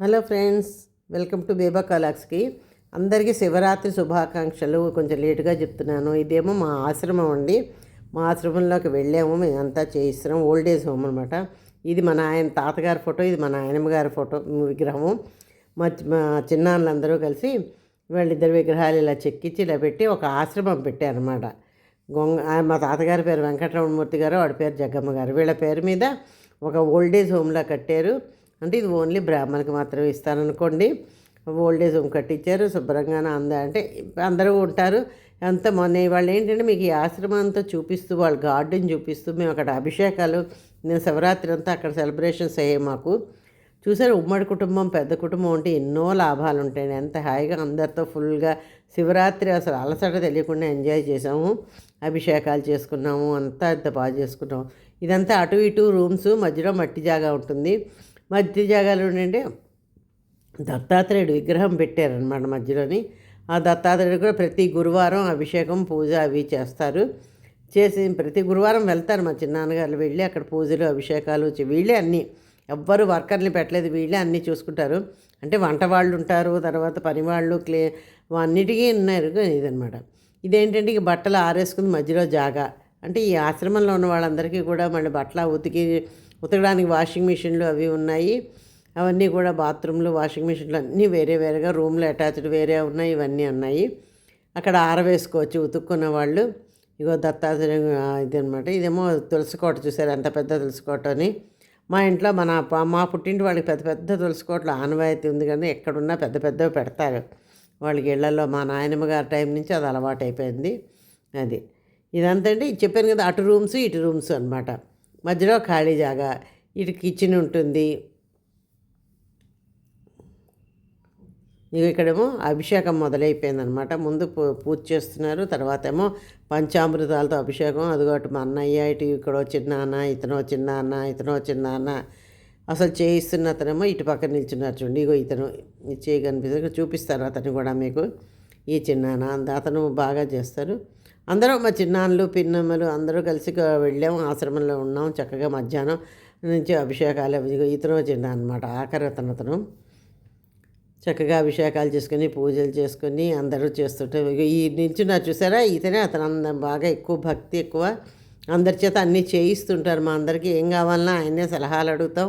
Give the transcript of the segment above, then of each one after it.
Hello friends welcome to బేబా కలాక్స్కి. అందరికీ శివరాత్రి శుభాకాంక్షలు. కొంచెం లేటుగా చెప్తున్నాను. ఇదేమో మా ఆశ్రమం అండి. మా ఆశ్రమంలోకి వెళ్ళాము. మేమంతా చేయిస్తున్నాం. ఓల్డ్ ఏజ్ హోమ్ అనమాట ఇది మా నాయన తాతగారి ఫోటో ఇది మా నాయనమ్మ గారి ఫోటో విగ్రహము. మా మా చిన్నాన్నలందరూ కలిసి వాళ్ళిద్దరు విగ్రహాలు ఇలా చెక్కించి ఇలా పెట్టి ఒక ఆశ్రమం పెట్టారన్నమాట. గొంగ ఆ మా తాతగారి పేరు వెంకటరమణమూర్తి గారు వాడి పేరు జగ్గమ్మ గారు. వీళ్ళ పేరు మీద ఒక ఓల్డేజ్ హోమ్లా కట్టారు. అంటే ఇది ఓన్లీ బ్రాహ్మణకి మాత్రమే ఇస్తారనుకోండి. ఓల్డేజ్ హోమ్ కట్టించారు శుభ్రంగానే అంద అంటే అందరూ ఉంటారు. అంత మొన్న వాళ్ళు ఏంటంటే మీకు ఈ ఆశ్రమం అంతా చూపిస్తూ వాళ్ళ గార్డెన్ చూపిస్తూ మేము అక్కడ అభిషేకాలు నేను శివరాత్రి అంతా అక్కడ సెలబ్రేషన్స్ అయ్యాయి మాకు. చూసారు ఉమ్మడి కుటుంబం పెద్ద కుటుంబం ఉంటే ఎన్నో లాభాలు ఉంటాయి ఎంత హాయిగా అందరితో ఫుల్గా శివరాత్రి అసలు అలసట తెలియకుండా ఎంజాయ్ చేసాము. అభిషేకాలు చేసుకున్నాము అంతా అంత బాగా చేసుకున్నాము. ఇదంతా అటు ఇటు రూమ్స్ మధ్యలో మట్టి జాగా ఉంటుంది. మధ్య జాగాలో ఏంటంటే దత్తాత్రేయుడు విగ్రహం పెట్టారనమాట మధ్యలోని. ఆ దత్తాత్రేయుడు కూడా ప్రతి గురువారం అభిషేకం పూజ అవి చేస్తారు. చేసి ప్రతి గురువారం వెళ్తారు మా చిన్నాన్నగారు. వెళ్ళి అక్కడ పూజలు అభిషేకాలు వీళ్ళే అన్నీ. ఎవ్వరు వర్కర్ని పెట్టలేదు. వీళ్ళే అన్నీ చూసుకుంటారు. అంటే వంట వాళ్ళు ఉంటారు తర్వాత పని వాళ్ళు క్లే అన్నిటికీ ఉన్నారు ఇదనమాట ఇదేంటంటే ఇక బట్టలు ఆరేసుకుని మధ్యలో జాగా. అంటే ఈ ఆశ్రమంలో ఉన్న వాళ్ళందరికీ కూడా మళ్ళీ బట్టల ఉతికి ఉతకడానికి వాషింగ్ మిషన్లు అవి ఉన్నాయి. అవన్నీ కూడా బాత్రూమ్లు వాషింగ్ మిషన్లు అన్నీ వేరే వేరేగా రూమ్లు అటాచ్డ్ వేరే ఉన్నాయి ఇవన్నీ ఉన్నాయి. అక్కడ ఆరవేసుకోవచ్చు ఉతుక్కున్న వాళ్ళు. ఇగో దత్తాత్రేయ ఇది అనమాట ఇదేమో తులసి కోట చూసారు ఎంత పెద్ద తులసికోట అని. మా ఇంట్లో మన మా పుట్టింటి వాళ్ళకి పెద్ద పెద్ద తులసికోటలు ఆనవాయితీ ఉంది కానీ ఎక్కడున్నా పెద్ద పెద్దవి పెడతారు. వాళ్ళకి ఇళ్ళలో మా నాయనమ్మ గారి టైం నుంచి అది అలవాటు అయిపోయింది అది. ఇదంతా అంటే ఇది చెప్పాను కదా అటు రూమ్స్ ఇటు రూమ్స్ అనమాట మధ్యలో ఖాళీ జాగా ఇటు కిచెన్ ఉంటుంది. ఇక ఇక్కడేమో అభిషేకం మొదలైపోయిందనమాట ముందు పూ- పూజ చేస్తున్నారు తర్వాత ఏమో పంచామృతాలతో అభిషేకం. అదిగోటి మా అన్నయ్య ఇటు ఇక్కడ చిన్న అన్న ఇతను చిన్న అన్న ఇతను చిన్న అన్న. అసలు చేయిస్తున్న అతనేమో ఇటు పక్కన నిల్చున్నారు చూడండి. ఇగో ఇతను చేయి కనిపిస్తుంది. చూపిస్తారు అతను కూడా మీకు? ఈ చిన్నాన్న అంద- అతను బాగా చేస్తారు. అందరూ మా చిన్నాన్నలు పిన్నమ్మలు అందరూ కలిసి వెళ్ళాము ఆశ్రమంలో ఉన్నాం చక్కగా మధ్యాహ్నం నుంచి అభిషేకాలు అవి ఇతను చిన్న అనమాట ఆఖరి అతను అతను. చక్కగా అభిషేకాలు చేసుకొని పూజలు చేసుకొని అందరూ చేస్తుంటే ఈ నిల్చున్నారు చూసారా ఇతనే అతను అందరం బాగా ఎక్కువ భక్తి ఎక్కువ. అందరి చేత అన్నీ చేయిస్తుంటారు మా అందరికీ ఏం కావాలన్నా ఆయనే సలహాలు అడుగుతాం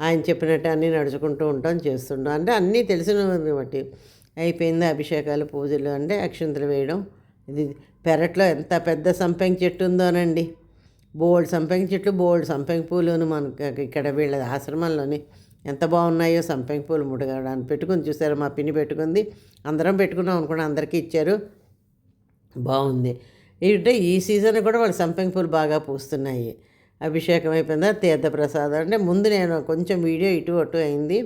ఆయన చెప్పినట్టు అన్నీ నడుచుకుంటూ ఉంటాం చేస్తుంటాం. అంటే అన్నీ తెలిసిన బట్టి అయిపోయింది అభిషేకాలు పూజలు అంటే అక్షంతలు వేయడం ఇది పెరట్లో ఎంత పెద్ద సంపెంగ చెట్టు ఉందోనండి. బోల్డ్ సంపెంగ చెట్లు బోల్డ్ సంపెంగ పూలును మనకు ఇక్కడ వీళ్ళ ఆశ్రమంలోని ఎంత బాగున్నాయో సంపెంగ పూలు ముడగడానికి పెట్టుకుని చూసారు మా పిన్ని పెట్టుకుంది. అందరం పెట్టుకున్నాం అనుకున్నా అందరికీ ఇచ్చారు. బాగుంది. ఏంటంటే ఈ సీజన్ కూడా వాళ్ళు సంపెంగ పూలు బాగా పూస్తున్నాయి. అభిషేకం అయిపోయిందా తీర్థప్రసాదం అంటే ముందు నేను కొంచెం వీడియో ఇటు అటు అయింది.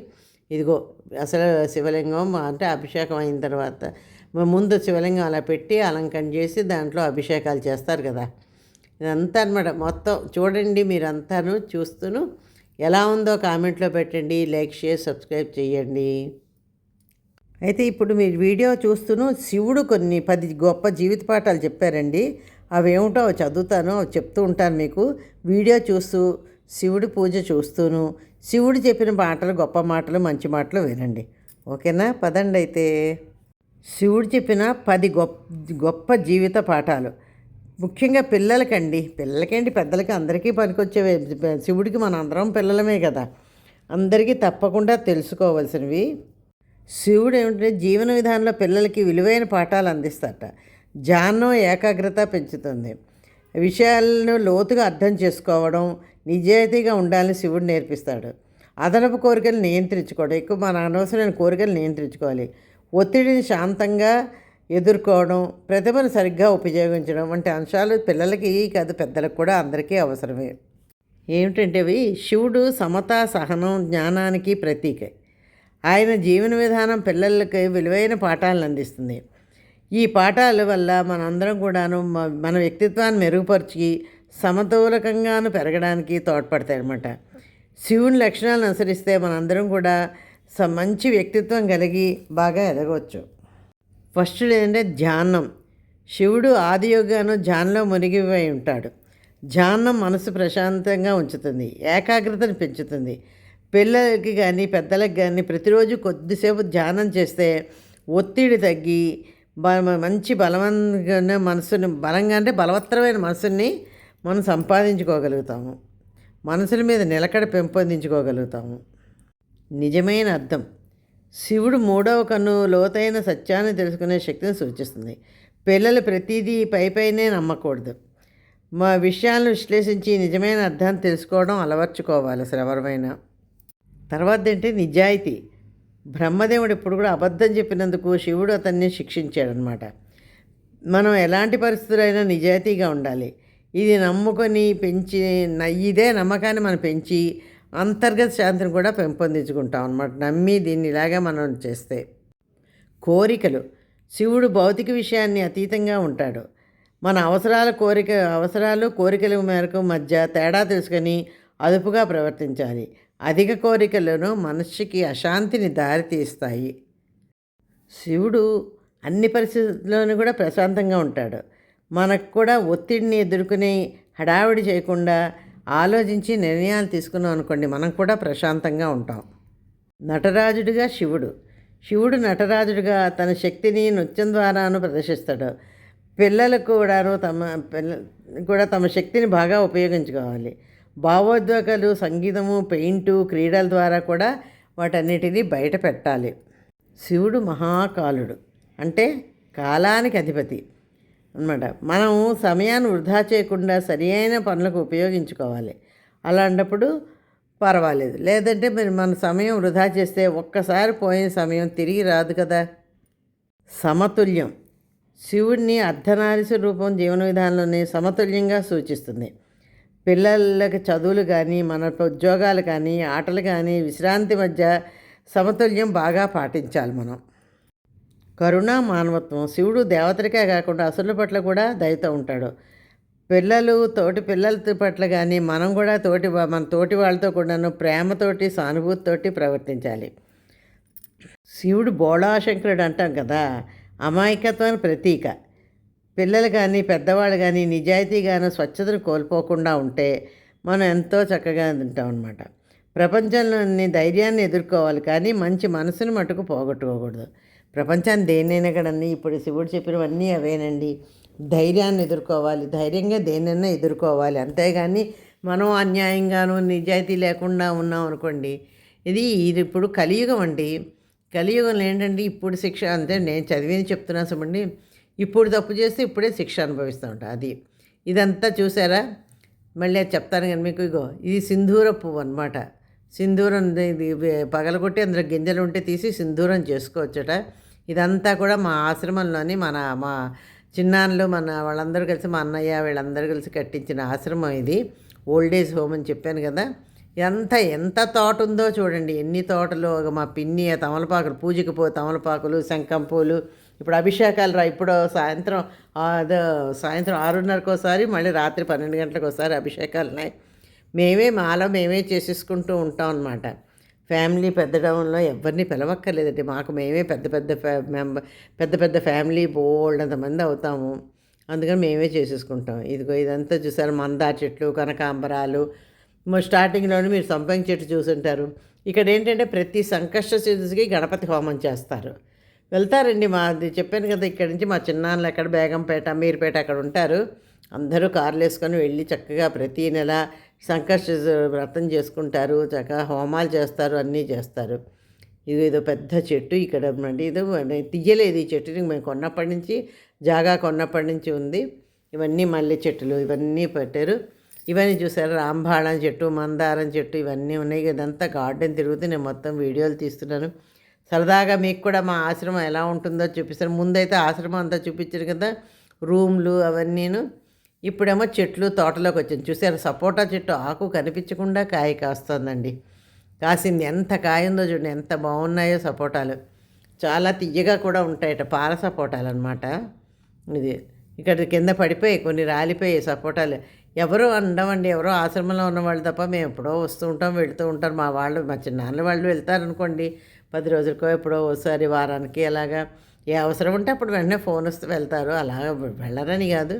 ఇదిగో అసలు శివలింగం అంటే అభిషేకం అయిన తర్వాత ముందు శివలింగం అలా పెట్టి అలంకరణ చేసి దాంట్లో అభిషేకాలు చేస్తారు కదా. ఇదంతా అనమాట మొత్తం చూడండి మీరంతాను చూస్తూను. ఎలా ఉందో కామెంట్లో పెట్టండి. లైక్ షేర్ సబ్స్క్రైబ్ చేయండి. అయితే ఇప్పుడు మీరు వీడియో చూస్తూను. శివుడు కొన్ని పది గొప్ప జీవిత పాఠాలు చెప్పారండి. అవి ఏమిటో అవి చదువుతాను అవి చెప్తూ ఉంటాను మీకు. వీడియో చూస్తూ శివుడి పూజ చూస్తూను. శివుడు చెప్పిన మాటలు గొప్ప మాటలు మంచి మాటలు వినండి. ఓకేనా? పదండి అయితే శివుడు చెప్పిన పది గొప్ప గొప్ప జీవిత పాఠాలు. ముఖ్యంగా పిల్లలకండి. పిల్లలకేంటి? పెద్దలకి అందరికీ పనికొచ్చేవే. శివుడికి మన అందరం పిల్లలమే కదా. అందరికీ తప్పకుండా తెలుసుకోవాల్సినవి. శివుడు ఏమిటంటే జీవన విధానంలో పిల్లలకి విలువైన పాఠాలు అందిస్తాట ధ్యానం ఏకాగ్రత పెంచుతుంది. విషయాలను లోతుగా అర్థం చేసుకోవడం నిజాయితీగా ఉండాలని శివుడు నేర్పిస్తాడు. అదనపు కోరికలు నియంత్రించుకోవడం. ఎక్కువ మన అనవసరమైన కోరికలు నియంత్రించుకోవాలి. ఒత్తిడిని శాంతంగా ఎదుర్కోవడం ప్రతిభను సరిగ్గా ఉపయోగించడం వంటి అంశాలు పిల్లలకి కాదు పెద్దలకు కూడా అందరికీ అవసరమే. ఏమిటంటే అవి శివుడు సమత సహనం జ్ఞానానికి ప్రతీక. ఆయన జీవన విధానం పిల్లలకి విలువైన పాఠాలను అందిస్తుంది. ఈ పాఠాల వల్ల మనందరం కూడాను మన వ్యక్తిత్వాన్ని మెరుగుపరిచి సమతూలకంగాను పెరగడానికి తోడ్పడతాయి అన్నమాట శివుని లక్షణాలను అనుసరిస్తే మనందరం కూడా మంచి వ్యక్తిత్వం కలిగి బాగా ఎదగవచ్చు. ఫస్ట్ ఏంటంటే ధ్యానం. శివుడు ఆదియోగాను ధ్యానంలో మునిగిపోయి ఉంటాడు. ధ్యానం మనసు ప్రశాంతంగా ఉంచుతుంది. ఏకాగ్రతను పెంచుతుంది. పిల్లలకి కానీ పెద్దలకు కానీ ప్రతిరోజు కొద్దిసేపు ధ్యానం చేస్తే ఒత్తిడి తగ్గి బ మంచి బలవంతంగా మనసుని బలంగా అంటే బలవత్తరమైన మనసుని మనం సంపాదించుకోగలుగుతాము. మనసుల మీద నిలకడ పెంపొందించుకోగలుగుతాము. నిజమైన అర్థం. శివుడు మూడవ కన్ను లోతైన సత్యాన్ని తెలుసుకునే శక్తిని సూచిస్తుంది. పిల్లలు ప్రతిదీ పైపైనే నమ్మకూడదు. మా విషయాలను విశ్లేషించి నిజమైన అర్థాన్ని తెలుసుకోవడం అలవర్చుకోవాలి. అసలు ఎవరివైనా తర్వాత ఏంటి? నిజాయితీ. బ్రహ్మదేవుడు ఇప్పుడు కూడా అబద్ధం చెప్పినందుకు శివుడు అతన్ని శిక్షించాడనమాట మనం ఎలాంటి పరిస్థితులైనా నిజాయితీగా ఉండాలి. ఇది నమ్ముకొని పెంచి ఇదే నమ్మకాన్ని మనం పెంచి అంతర్గత శాంతిని కూడా పెంపొందించుకుంటాం అనమాట నమ్మి దీన్ని ఇలాగే మనం చేస్తే. కోరికలు. శివుడు భౌతిక విషయాన్ని అతీతంగా ఉంటాడు. మన అవసరాల కోరిక అవసరాలు కోరికల మేరకు మధ్య తేడా తెలుసుకొని అదుపుగా ప్రవర్తించాలి. అధిక కోరికలను మనస్సుకి అశాంతిని దారితీస్తాయి. శివుడు అన్ని పరిస్థితుల్లోనూ కూడా ప్రశాంతంగా ఉంటాడు. మనకు కూడా ఒత్తిడిని ఎదుర్కొని హడావిడి చేయకుండా ఆలోచించి నిర్ణయాలు తీసుకున్నాం అనుకోండి మనం కూడా ప్రశాంతంగా ఉంటాం. నటరాజుడిగా శివుడు. శివుడు నటరాజుడిగా తన శక్తిని నృత్యం ద్వారాను ప్రదర్శిస్తాడు. పిల్లలు కూడాను తమ పిల్ల కూడా తమ శక్తిని బాగా ఉపయోగించుకోవాలి. భావోద్వేగాలు సంగీతము పెయింటు క్రీడల ద్వారా కూడా వాటన్నిటినీ బయట పెట్టాలి. శివుడు మహాకాలుడు. అంటే కాలానికి అధిపతి. అన్నమాట. మనం సమయాన్ని వృధా చేయకుండా సరి అయిన పనులకు ఉపయోగించుకోవాలి. అలాంటప్పుడు పర్వాలేదు. లేదంటే మరి మన సమయం వృధా చేస్తే ఒక్కసారి పోయిన సమయం తిరిగి రాదు కదా. సమతుల్యం. శివుడిని అర్ధనారీస రూపం జీవన విధానంలోనే సమతుల్యంగా సూచిస్తుంది. పిల్లలకి చదువులు కానీ మన ఉద్యోగాలు కానీ ఆటలు కానీ విశ్రాంతి మధ్య సమతుల్యం బాగా పాటించాలి మనం. కరుణ మానవత్వం. శివుడు దేవతలకే కాకుండా అసురుల పట్ల కూడా దయతో ఉంటాడు. పిల్లలు తోటి పిల్లల పట్ల కానీ మనం కూడా తోటి మన తోటి వాళ్ళతో కూడాను ప్రేమతోటి సానుభూతితోటి ప్రవర్తించాలి. శివుడు బోళాశంకరుడు అంటాం కదా అమాయకత్వానికి ప్రతీక. పిల్లలు కానీ పెద్దవాళ్ళు కానీ నిజాయితీగాను స్వచ్ఛతను కోల్పోకుండా ఉంటే మనం ఎంతో చక్కగా ఉంటాం అనమాట ప్రపంచంలోని ధైర్యాన్ని ఎదుర్కోవాలి కానీ మంచి మనసుని మటుకు పోగొట్టుకోకూడదు. ప్రపంచాన్ని దేన్నైనా కదండి ఇప్పుడు శివుడు చెప్పినవన్నీ అవేనండి. ధైర్యాన్ని ఎదుర్కోవాలి ధైర్యంగా దేన్నైనా ఎదుర్కోవాలి. అంతేగాని మనం అన్యాయంగాను నిజాయితీ లేకుండా ఉన్నాం అనుకోండి ఇది ఇది ఇప్పుడు కలియుగం అండి. కలియుగంలో ఏంటంటే ఇప్పుడు శిక్ష అంతే నేను చదివిని చెప్తున్నా చూడండి. ఇప్పుడు తప్పు చేస్తే ఇప్పుడే శిక్ష అనుభవిస్తూ ఉంటా అది. ఇదంతా చూసారా? మళ్ళీ అది చెప్తాను కానీ మీకు ఇగో ఇది సింధూర పువ్వు అనమాట సింధూరం ఇది పగలగొట్టి అందులో గింజలు ఉంటే తీసి సింధూరం చేసుకోవచ్చట. ఇదంతా కూడా మా ఆశ్రమంలోని మన మా చిన్నాన్నలు మన వాళ్ళందరూ కలిసి మా అన్నయ్య వీళ్ళందరూ కలిసి కట్టించిన ఆశ్రమం ఇది. ఓల్డ్ ఏజ్ హోమ్ అని చెప్పాను కదా. ఎంత ఎంత తోట ఉందో చూడండి. ఎన్ని తోటలు ఒక మా పిన్ని ఆ తమలపాకులు పూజకి పో తమలపాకులు శంఖం పూలు ఇప్పుడు అభిషేకాలు రా ఇప్పుడు సాయంత్రం అదో సాయంత్రం ఆరున్నరకు ఒకసారి మళ్ళీ రాత్రి పన్నెండు గంటలకు ఒకసారి అభిషేకాలు ఉన్నాయి మేమే మాలో మేమే చేసేసుకుంటూ ఉంటాం అనమాట ఫ్యామిలీ పెద్ద ఎవరిని పిలవక్కర్లేదండి. మాకు మేమే పెద్ద పెద్ద ఫ్యా మెంబర్ పెద్ద పెద్ద ఫ్యామిలీ బోల్డ్ మంది అవుతాము. అందుకని మేమే చేసేసుకుంటాం. ఇదిగో ఇదంతా చూసారు? మందార చెట్లు కనకాంబరాలు. స్టార్టింగ్లోనే మీరు సంపంగి చెట్టు చూసుంటారు. ఇక్కడ ఏంటంటే ప్రతి సంకష్ట చతుర్థికి గణపతి హోమం చేస్తారు. వెళ్తారండి మా చెప్పాను కదా ఇక్కడి నుంచి మా చిన్నాన్నలు ఎక్కడ బేగంపేట మీరుపేట అక్కడ ఉంటారు. అందరూ కార్లు వేసుకొని వెళ్ళి చక్కగా ప్రతి నెల సంకష్ట వ్రతం చేసుకుంటారు చక్కగా హోమాలు చేస్తారు అన్నీ చేస్తారు. ఇది ఏదో పెద్ద చెట్టు ఇక్కడ ఇది తీయలేదు ఈ చెట్టుని. మేము కొన్నప్పటి నుంచి జాగా కొన్నప్పటి నుంచి ఉంది. ఇవన్నీ మల్లె చెట్టులు ఇవన్నీ పెట్టారు. ఇవన్నీ చూసారు? రాంబాళం చెట్టు మందారం చెట్టు ఇవన్నీ ఉన్నాయి ఇదంతా గార్డెన్ తిరుగుతూ నేను మొత్తం వీడియోలు తీస్తున్నాను. సరదాగా మీకు కూడా మా ఆశ్రమం ఎలా ఉంటుందో చూపిస్తాను. ముందైతే ఆశ్రమం అంతా చూపించారు కదా. రూమ్లు అవన్నీను. ఇప్పుడేమో చెట్లు తోటలోకి వచ్చింది. చూసారు సపోటా చెట్టు ఆకు కనిపించకుండా కాయ కాస్తుందండి. కాసింది. ఎంత కాయ ఉందో చూడండి. ఎంత బాగున్నాయో సపోటాలు. చాలా తియ్యగా కూడా ఉంటాయట పాల సపోటాలు అనమాట ఇది ఇక్కడ కింద పడిపోయి కొన్ని రాలిపోయాయి సపోటాలు. ఎవరో అండమండి ఎవరో ఆశ్రమంలో ఉన్న వాళ్ళు తప్ప మేము ఎప్పుడో వస్తూ ఉంటాం వెళ్తూ ఉంటారు మా వాళ్ళు మా చిన్నాన్న వాళ్ళు వెళ్తారనుకోండి. పది రోజులకో ఎప్పుడో ఒకసారి వారానికి అలాగా ఏ అవసరం ఉంటే అప్పుడు వెంటనే ఫోన్ వస్తే వెళ్తారు. అలాగ వెళ్ళరని కాదు.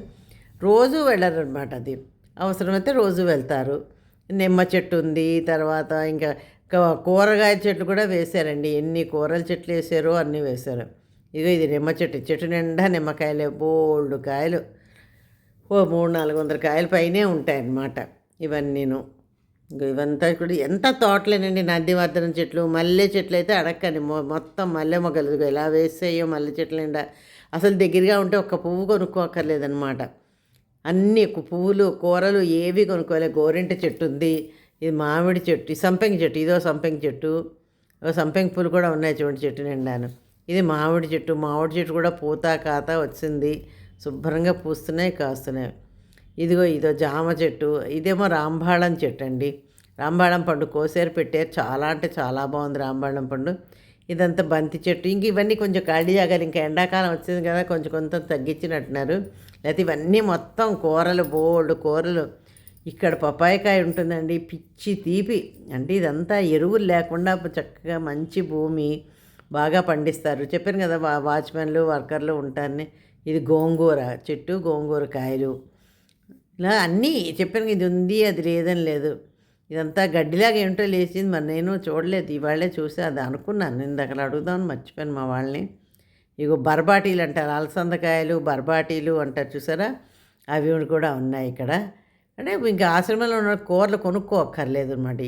రోజు వెళ్ళరనమాట అది. అవసరమైతే రోజు వెళ్తారు. నిమ్మ చెట్టు ఉంది తర్వాత ఇంకా కూరగాయ చెట్లు కూడా వేశారండి. ఎన్ని కూరల చెట్లు వేసారో అన్నీ వేశారు. ఇదిగో ఇది నిమ్మ చెట్టు. చెట్టు నిండా నిమ్మకాయలే బోల్డ్ కాయలు. ఓ మూడు నాలుగు వందల కాయల పైనే ఉంటాయన్నమాట ఇవన్నీను. ఇవంతా కూడా ఎంత తోటలేనండి. నందివర్ధనం చెట్లు మల్లె చెట్లు అయితే అడక్కని. మొ- మొత్తం మల్లె మొగ్గలు. ఎలా వేసాయో మల్లె చెట్లు నిండా. అసలు దగ్గరగా ఉంటే ఒక్క పువ్వు కొనుక్కోక్కర్లేదన్నమాట. అన్ని పువ్వులు కూరలు ఏవి కొనుక్కోలే గోరింట చెట్టు ఉంది. ఇది మామిడి చెట్టు సంపెంగి సంపెంగ చెట్టు ఇదో సంపెంగ చెట్టు సంపెంగ పూలు కూడా ఉన్నాయి చూడండి చెట్టు నిండాను. ఇది మామిడి చెట్టు మామిడి చెట్టు కూడా పూత కాత వచ్చింది. శుభ్రంగా పూస్తున్నాయి కాస్తున్నాయి. ఇదిగో ఇదో జామ చెట్టు ఇదేమో రాంబాళం చెట్టు అండి. రాంబాళం పండు కోసేరు పెట్టారు. చాలా అంటే చాలా బాగుంది రాంబాళం పండు. ఇదంతా బంతి చెట్టు. ఇంక ఇవన్నీ కొంచెం ఖాళీ జాగాలి. ఇంకా ఎండాకాలం వచ్చింది కదా కొంచెం కొంత తగ్గించినట్టున్నారు. లేకపోతే ఇవన్నీ మొత్తం కూరలు బోల్డ్ కూరలు. ఇక్కడ పపాయకాయ ఉంటుందండి పిచ్చి తీపి. అంటే ఇదంతా ఎరువులు లేకుండా చక్కగా మంచి భూమి బాగా పండిస్తారు. చెప్పాను కదా వా- వాచ్మెన్లు వర్కర్లు ఉంటారని. ఇది గోంగూర చెట్టు గోంగూర కాయలు. ఇలా అన్నీ చెప్పాను ఇది ఉంది అది లేదని లేదు. ఇదంతా గడ్డిలాగా ఏంటో లేచింది మరి నేను చూడలేదు. ఇవాళే చూసి అది అనుకున్నాను. నేను అక్కడ అడుగుదామని మర్చిపోయాను మా వాళ్ళని. ఇగో బర్బాటీలు అంటారు. అలసందకాయలు బర్బాటీలు అంటారు చూసారా? అవి కూడా ఉన్నాయి ఇక్కడ. అంటే ఇంకా ఆశ్రమంలో ఉన్న కూరలు కొనుక్కోక్కర్లేదు అనమాట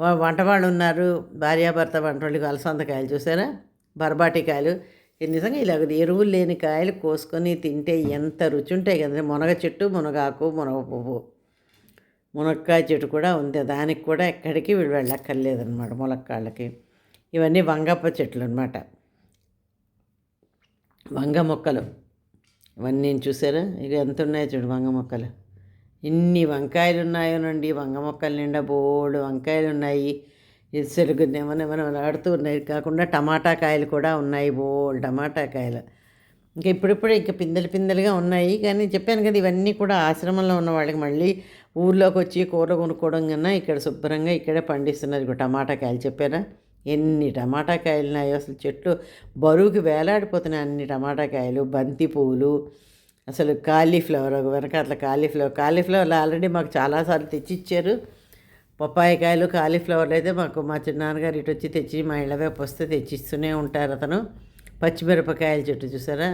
వంటవాళ్ళు ఉన్నారు భార్యాభర్త వంట వాళ్ళకి అలసందకాయలు చూసారా? బర్బాటి కాయలు. నిజంగా ఇలా ఎరువులు లేని కాయలు కోసుకొని తింటే ఎంత రుచి ఉంటాయి కదండి. మునగ చెట్టు మునగాకు మునగ పువ్వు. మునక్కాయ చెట్టు కూడా ఉంది. దానికి కూడా ఎక్కడికి వీళ్ళు వెళ్ళక్కర్లేదన్నమాట ములక్కాళ్ళకి. ఇవన్నీ వంగప్ప చెట్లు అనమాట వంగ మొక్కలు. ఇవన్నీ నేను చూసారా ఇక ఎంత ఉన్నాయో చూడు వంగ మొక్కలు. ఇన్ని వంకాయలు ఉన్నాయోనండి వంగ మొక్కలు నిండా బోడు వంకాయలు ఉన్నాయి ఇసురుగు నెమనెమన ఆడుతూ ఉన్నాయి. కాకుండా టమాటా కాయలు కూడా ఉన్నాయి. బోల్ టమాటా కాయలు. ఇంకా ఇప్పుడిప్పుడే ఇంకా పిందెలు పిందెలుగా ఉన్నాయి. కానీ చెప్పాను కదా ఇవన్నీ కూడా ఆశ్రమంలో ఉన్న వాళ్ళకి మళ్ళీ ఊర్లోకి వచ్చి కూర కొనుక్కోవడం కన్నా ఇక్కడ శుభ్రంగా ఇక్కడే పండిస్తున్నారు. టమాటా కాయలు చెప్పారా? ఎన్ని టమాటా కాయలు ఉన్నాయో అసలు చెట్లు. బరువుకి వేలాడిపోతున్నాయి అన్ని టమాటా కాయలు బంతి పువ్వులు అసలు కాలీఫ్లవర్ ఒక వెనక అట్లా కాలీఫ్లవర్. కాలీఫ్లవర్ ఆల్రెడీ మాకు చాలాసార్లు తెచ్చి తెచ్చిచ్చారు. పప్పాయికాయలు కాలీఫ్లవర్లు అయితే మాకు మా చిన్నాన్నగారు ఇటు వచ్చి తెచ్చి మా ఇళ్ళ వైపు వస్తే తెచ్చిస్తూనే ఉంటారు అతను. పచ్చిమిరపకాయల చెట్టు చూసారా?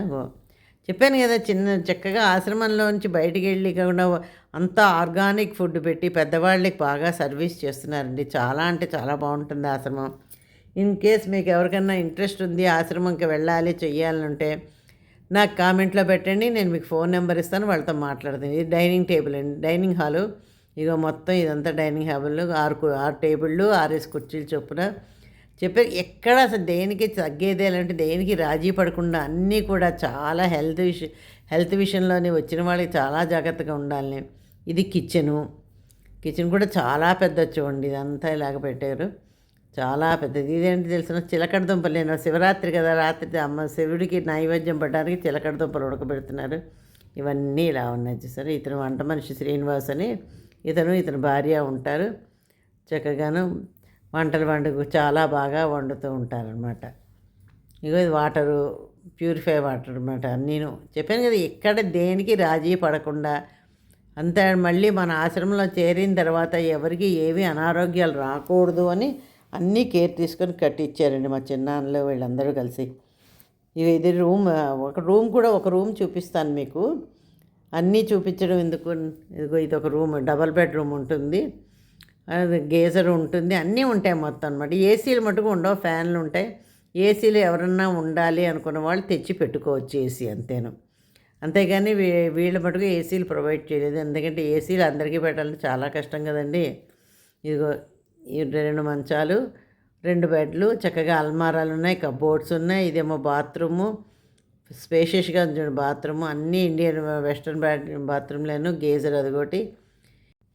చెప్పాను కదా చిన్న చక్కగా ఆశ్రమంలోంచి బయటికి వెళ్ళి కాకుండా అంతా ఆర్గానిక్ ఫుడ్ పెట్టి పెద్దవాళ్ళకి బాగా సర్వీస్ చేస్తున్నారండి. చాలా అంటే చాలా బాగుంటుంది ఆశ్రమం. ఇన్ కేస్ మీకు ఎవరికైనా ఇంట్రెస్ట్ ఉంది ఆశ్రమంకి వెళ్ళాలి చెయ్యాలంటే నాకు కామెంట్లో పెట్టండి నేను మీకు ఫోన్ నెంబర్ ఇస్తాను వాళ్ళతో మాట్లాడతాను. ఇది డైనింగ్ టేబుల్ అండి డైనింగ్ హాలు. ఇగో మొత్తం ఇదంతా డైనింగ్ హాల్ ఆరు ఆరు టేబుళ్ళు ఆరేసి కుర్చీలు చొప్పున చెప్పే ఎక్కడ అసలు దేనికి తగ్గేది అంటే దేనికి రాజీ పడకుండా అన్నీ కూడా చాలా హెల్త్ విషయం హెల్త్ విషయంలోనే వచ్చిన వాళ్ళకి చాలా జాగ్రత్తగా ఉండాలి. ఇది కిచెను. కిచెన్ కూడా చాలా పెద్ద చూడండి ఇదంతా ఇలాగ పెట్టారు. చాలా పెద్దది. ఇదేంటి తెలిసిన చిలకడ దుంపలు నేను శివరాత్రి కదా రాత్రి అమ్మ శివుడికి నైవేద్యం పడడానికి చిలకడ దుంపలు ఉడకబెడుతున్నారు. ఇవన్నీ ఇలా ఉన్నాయి చూసారు? ఇతను వంట మనిషి శ్రీనివాస్ అని. ఇతను ఇతని భార్య ఉంటారు. చక్కగాను వంటలు వండుకు చాలా బాగా వండుతూ ఉంటారనమాట ఇగో ఇది వాటరు ప్యూరిఫై వాటర్ అనమాట నేను చెప్పాను కదా ఇక్కడ దేనికి రాజీ పడకుండా అంతే మళ్ళీ మన ఆశ్రమంలో చేరిన తర్వాత ఎవరికి ఏవి అనారోగ్యాలు రాకూడదు అని అన్నీ కేర్ తీసుకొని కట్టించారండి మా చిన్నాన్నలు వీళ్ళందరూ కలిసి. ఇది ఇది రూమ్ ఒక రూమ్ కూడా ఒక రూమ్ చూపిస్తాను మీకు. అన్నీ చూపించడం ఎందుకు? ఇదిగో ఇది ఒక రూమ్ డబల్ బెడ్రూమ్ ఉంటుంది. అది గేజర్ ఉంటుంది. అన్నీ ఉంటాయి మొత్తం అనమాట ఏసీలు మటుకు ఉండవు ఫ్యాన్లు ఉంటాయి. ఏసీలు ఎవరన్నా ఉండాలి అనుకున్న వాళ్ళు తెచ్చి పెట్టుకోవచ్చు ఏసీ అంతేను. అంతేగాని వీ వీళ్ళ మటుకు ఏసీలు ప్రొవైడ్ చేయలేదు. ఎందుకంటే ఏసీలు అందరికీ పెట్టాలంటే చాలా కష్టం కదండి. ఇదిగో రెండు మంచాలు రెండు బెడ్లు చక్కగా అల్మారాలు ఉన్నాయి కబోర్డ్స్ ఉన్నాయి ఇదేమో బాత్రూము స్పేషియస్గా ఉంది బాత్రూము అన్నీ ఇండియన్ వెస్ట్రన్ బాత్రూమ్లను గేజర్ అదిగోటి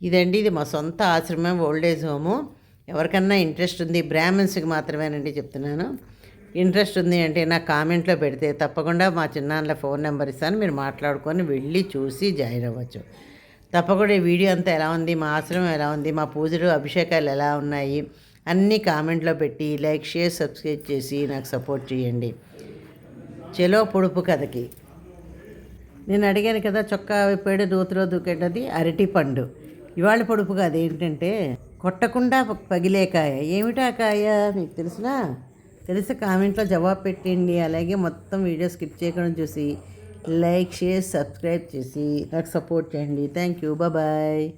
ఇదండి ఇది మా సొంత ఆశ్రమం ఓల్డేజ్ హోము. ఎవరికన్నా ఇంట్రెస్ట్ ఉంది బ్రాహ్మిన్స్కి మాత్రమేనండి చెప్తున్నాను. ఇంట్రెస్ట్ ఉంది అంటే నా కామెంట్లో పెడితే తప్పకుండా మా చిన్నాన్నల ఫోన్ నెంబర్ ఇస్తాను మీరు మాట్లాడుకొని వెళ్ళి చూసి జాయిన్ అవ్వచ్చు. తప్పకుండా ఈ వీడియో అంతా ఎలా ఉంది? మా ఆశ్రమం ఎలా ఉంది? మా పూజలు అభిషేకాలు ఎలా ఉన్నాయి? అన్నీ కామెంట్లో పెట్టి లైక్ షేర్ సబ్స్క్రైబ్ చేసి నాకు సపోర్ట్ చేయండి. చెలో పొడుపు కథకి. నేను అడిగాను కదా చొక్కా విప్పాడు దూతలో దూకేటది అరటి పండు. ఇవాళ పొడుపు కాదు ఏంటంటే కొట్టకుండా పగిలే కాయ. ఏమిటా కాయ? మీకు తెలుసునా? తెలిసి కామెంట్లో జవాబు పెట్టండి. అలాగే మొత్తం వీడియో స్కిప్ చేయకుండా చూసి లైక్ షేర్ సబ్స్క్రైబ్ చేసి నాకు సపోర్ట్ చేయండి. Thank you. బాయ్